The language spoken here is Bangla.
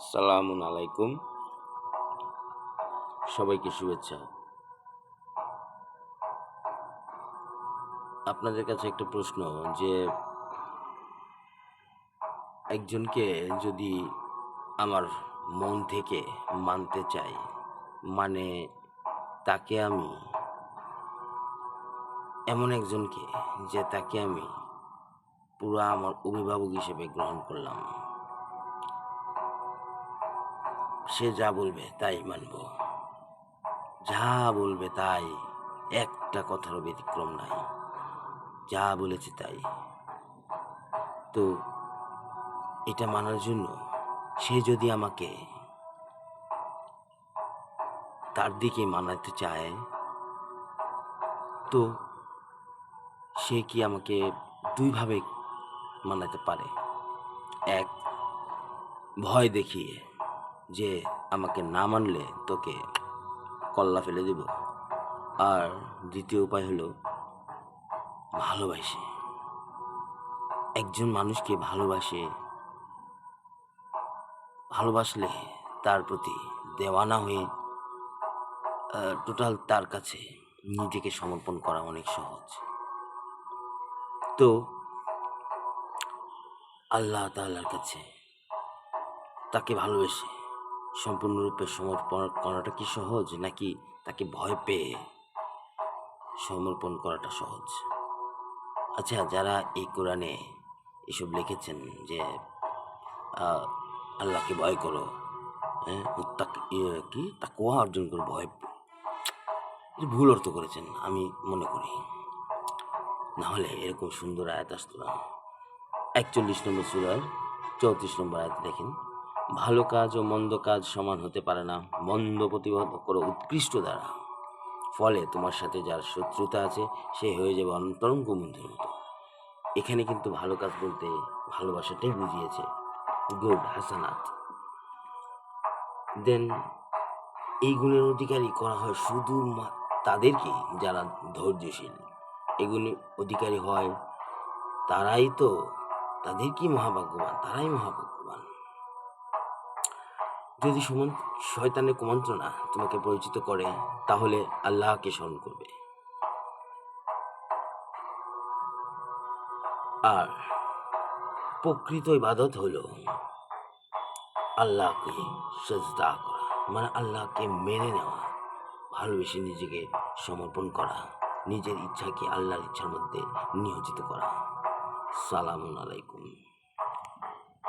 সালামুন আলাইকুম সবাইকে শুভেচ্ছা। আপনাদের কাছে একটা প্রশ্ন যে, একজনকে যদি আমার মন থেকে মানতে চাই মানে তাকে আমি, এমন একজনকে যে তাকে আমি পুরো আমার অভিভাবক হিসেবে গ্রহণ করলাম। সে যা বলবে তাই মানব। যা বলবে তাই, একটা কথারও ব্যতিক্রম নাই। যা বলেছে তাই। তো, এটা মানার জন্য সে যদি আমাকে তার দিকে মানাতে চায়, তো সে কি আমাকে দুইভাবে মানাতে পারে? এক, ভয় দেখিয়ে। যে আমাকে না মানলে তোকে কল্লা ফেলে দেব। আর দ্বিতীয় উপায় হলো ভালোবাসে। একজন মানুষকে ভালোবাসে, ভালোবাসলে তার প্রতি দেওয়ানা হয়ে টোটাল তার কাছে নিজেকে সমর্পণ করা অনেক সহজ। তো আল্লাহ তাআলার কাছে তাকে ভালোবেসে সম্পূর্ণরূপে সমর্পণ করাটা কি সহজ, নাকি তাকে ভয় পেয়ে সমর্পণ করাটা সহজ? আচ্ছা যারা এই কোরআনে এসব লিখেছেন যে আল্লাহকে ভয় করো হ্যাঁ কি? তাকুয়া অর্জন করো, ভয় ভুল অর্থ করেছেন, আমি মনে করি। না হলে এরকম সুন্দর আয়াত আসতো না। একচল্লিশ নম্বর সুরার চৌত্রিশ নম্বর আয়াত দেখেন। ভালো কাজ ও মন্দ কাজ সমান হতে পারে না। মন্দ প্রতিবাদ করো উৎকৃষ্ট দ্বারা। ফলে তোমার সাথে যার শত্রুতা আছে, সে হয়ে যাবে অন্তরঙ্গ বন্ধুর মতো। এখানে কিন্তু ভালো কাজ বলতে ভালোবাসাটাই বুঝিয়েছে গুড হাসানাত। দেন এই গুণের অধিকারী করা হয় শুধু তাদেরকে যারা ধৈর্যশীল। এগুলি অধিকারী হয় তারাই তো তাদের কি মহাভাগ্যবান, তারাই মহাভাগ্যবান যদি সমান শয়তানের কুমন্ত্রণা তোমাকে পরিচিত করে, তাহলে আল্লাহকে স্মরণ করবে। আর প্রকৃত ইবাদত হলো আল্লাহকে সজদা করা মানে আল্লাহকে মেনে নেওয়া, ভালোবেসে নিজেকে সমর্পণ করা, নিজের ইচ্ছাকে আল্লাহর ইচ্ছার মধ্যে নিয়োজিত করা। সালামুন আলাইকুম।